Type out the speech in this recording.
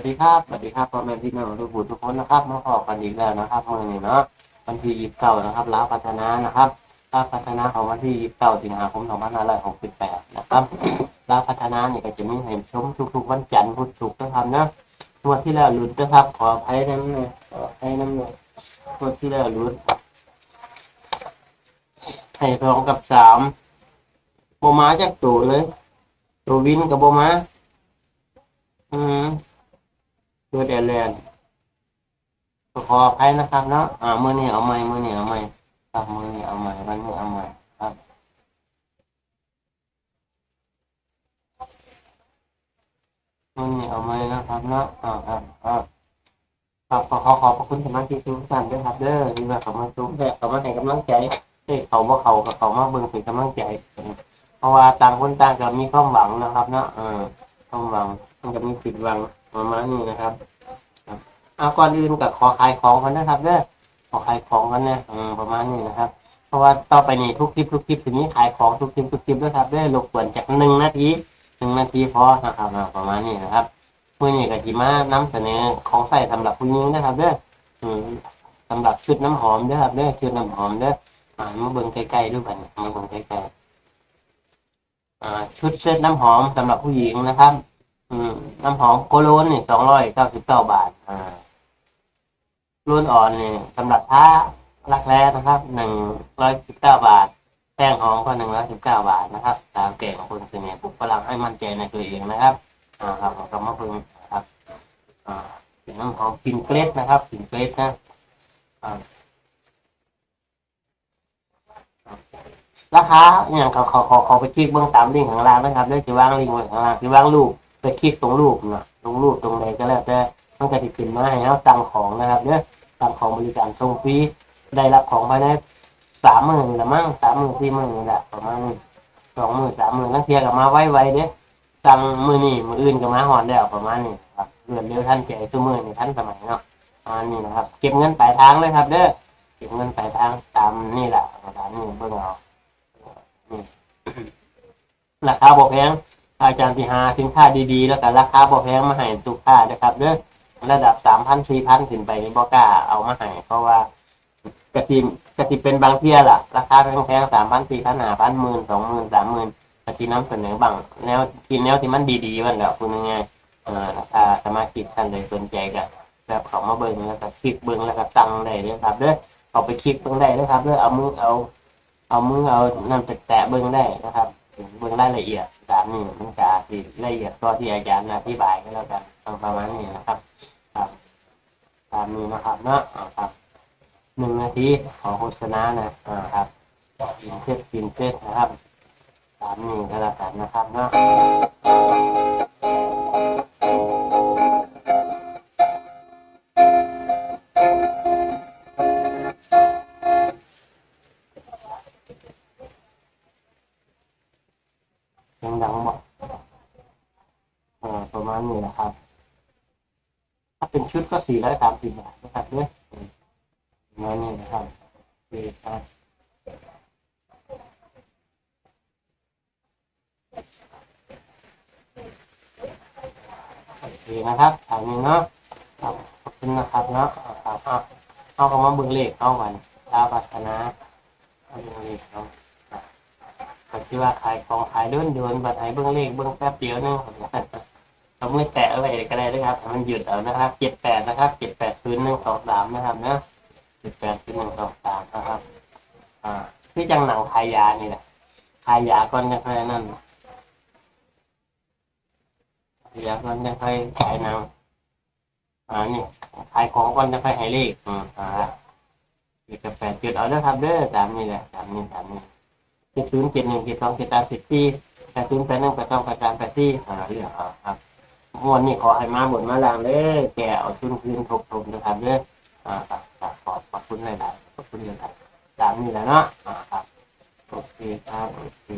วัสดีครับ สวัสดีครับพ่อแม่พี่น้องทุกผู้ทุกคนนะครับมาพบกันอีกแล้วนะครับเมื่อนี้เนาะวันที่ยี่สิบเก้านะครับลาพัฒนานะครับลาพัฒนาของวันที่ยี่สิบเก้าสิงหาคมสองพันห้าร้อยหกสิบแปดนะครับลาพัฒนาเนี่ยก็จะมีให้ชมทุกๆวันจันทร์พุธศุกร์นะครับเนาะงวที่แล้วหลุดนะครับ ขออภัยน้ำเลยขออภัยน้ำเลยงวที่แล้วหลุดให้สองกับสามโบมาจากตัวเลย ตัววินกับโบมาอืม ตัวเดลแลนด์ขออภัยนะครับเนาะอ่ามือนี้เอาใหม่มือนี้เอาใหม่ครับมือนี้เอาใหม่วันนี้เอาใหม่ครับมือนี้เอาใหม่นะครับเนาะอ่าครับครับครับขอขอขอบพระคุณสมาชิกทุกท่านด้วยครับเด้อที่ว่าเขามาซุ้มแบกเขามาให้กำลังใจเฮ้เขาว่าเขากับเขามาเบิ่งเป็นกำลังใจ เพราะว่าต่างคนต่างก็มีความหวังนะครับเนาะเออความหวัง มันก็มีผิดวังประมาณนี้นะครับครับเอาก่อนอื่นกับขอขายของกันนะครับเด้อขอขายของกันนะอืมประมาณนี้นะครับ เพราะว่าต่อไปนี้ทุกคลิปทุกคลิปทีนี้ขายของทุกคลิปทุกคลิปด้วยครับได้รบกวนจากหนึ่งนาทีหนึ่งนาทีพอนะครับประมาณนี้นะครับเมื่อนี้ก็จิมานำเสนอของใส่สำหรับผู้หญิงนะครับเด้ออืมสำหรับชุดน้ำหอมเด้อครับเด้อชุดน้ำหอมเด้ออ่ามาเบิ่งใกล้ๆด้วยกันมาเบิ่งใกล้ๆอ่าชุดเซ็ตน้ำหอมสำหรับผู้หญิงนะครับ อืมน้ำหอมโกโลนนี่สองร้อยเก้าสิบเก้าบาท อ่ารุ่นอ่อนนี่สำหรับท้ารักแร้นะครับหนึ่งร้อยสิบเก้าบาท แป้งหอมก็หนึ่งร้อยสิบเก้าบาทนะครับ ตามเก่งของคุณเสน่ห์ปลุกพลังให้มั่นใจในตัวเองนะครับ อ่าครับกำมะพึงครับ อ่าเป็นน้ำหอมกลิ่นเกรดนะครับกลิ่นเกรดนะอ่าราคาเนี่ยเขาเขาเขาเขาไปคลิกเบื้องตามลิงก์ข้างล่างนะครับเดี๋ยวจะวางลิงก์ไว้ข้างล่างจะวางรูป ไปคลิกตรงรูปนะตรงรูปตรงไหนก็แล้วแต่มันก็จะขึ้นมาให้เราสั่งของนะครับเนี่ยสั่งของบริการส่งฟรีได้รับของภายในสามหมื่นละมั้งสามหมื่นสี่หมื่นนี่แหละประมาณสองหมื่นสามหมื่นนั่งเทียกับมาไว้ไว้เด้สั่งมือนี่มืออื่นก็มาหอนแล้ประมาณนี้ครับเรือนเร็วท่านแก่ตัวมือนี่ท่านสมัยเนาะประมาณนี้นะครับ เก็บเงินปลายทางเลยครับ เด้อเก็บเงินปลายทางตามนี่แหละตามนี่เบิ่งเอานี่ราคาบ่แพง อาจารย์ที่หาสินค้าดีๆ แล้วก็ราคาบ่แพงมาให้ทุกค้านะครับเด้อระดับสามพันสี่พันขึ้นไปนี่บ่กล้าเอามาให้เพราะว่ากระติมกระติเป็นบางเที่ยล่ะ ราคาแพงๆสามพันสี่พันห้าพันหมื่นสองหมื่นสามหมื่นกระติน้ำเสนอบางแนวกินแนวที่มันดีๆมันแหละคุณยังไงเอ่อราคาสมาชิกท่านใดสนใจก็แบบเขามาเบิ่งแล้วก็คลิกเบิ่งแล้วก็ตังได้เลยครับเด้อเอาไปคลิกเบิ่งได้เลยครับเด้อเอามือเอา เอามือเอานั่นแตะเบิ้งได้นะครับ เบิ้งรายละเอียดสามนี้มันจะสิละเอียดก็ที่อาจารย์อธิบายก็แล้วกันประมาณนี้นะครับครับตามนี้นะครับเนาะครับหนึ่งนาทีของโฆษณานะอ่าครับกินเทสตกินเทสนะครับตามนี้ก็แล้วกันนะครับเนาะ เสียงดังบอกอ่าประมาณนี้นะครับ ถ้าเป็นชุดก็สี่ร้อยสามสิบบาทนะครับเนี่ยประมาณนี้นะครับโอเคครับโอเคนะครับถามนี้เนาะครับขอบคุณนะครับเนาะเอาครับเอาเอาคำว่าเบื้องเลขเข้าวันดาวพัฒนาเอาเบื้องเลขเขา ครับก็ที่ว่าขายของขายเดินเดินบัตรให้เบื้องเลขเบื้องแป๊บเดียวนึงเราไม่แตะอะไรก็ได้นะครับมันหยุดเอานะครับเจ็ดแปดนะครับเจ็ดแปดศูนย์หนึ่งสองสามนะครับนะเจ็ดแปดศูนย์หนึ่งสองสามนะครับ อ่าที่จังหนังขายยานี่แหละขายยาก่อนจะค่อยนั่นขายยาก่อนจะค่อยขายหนังอ่านี่ขายของก่อนจะค่อยเลขอ่าเจ็ดแปดจุดเอาเด้อครับเด้อตามนี้แหละตามนี้ตามนี้ เจ็ดศูนย์เจ็ดหนึ่งเจ็ดสองเจ็ดสามสิบสี่แปดศูนย์แปดหนึ่งแปดสองแปดสามแปดสี่หาเรื่องเอาครับวันนี้ขอให้มาบนมาลางเลยแกเอาชุนคืนทบทบนะครับเด้ออ่าครับครับขอบขอบคุณหลายๆขอบคุณหลายๆตามนี้แหละเนาะอ่าครับโอเคครับโอเค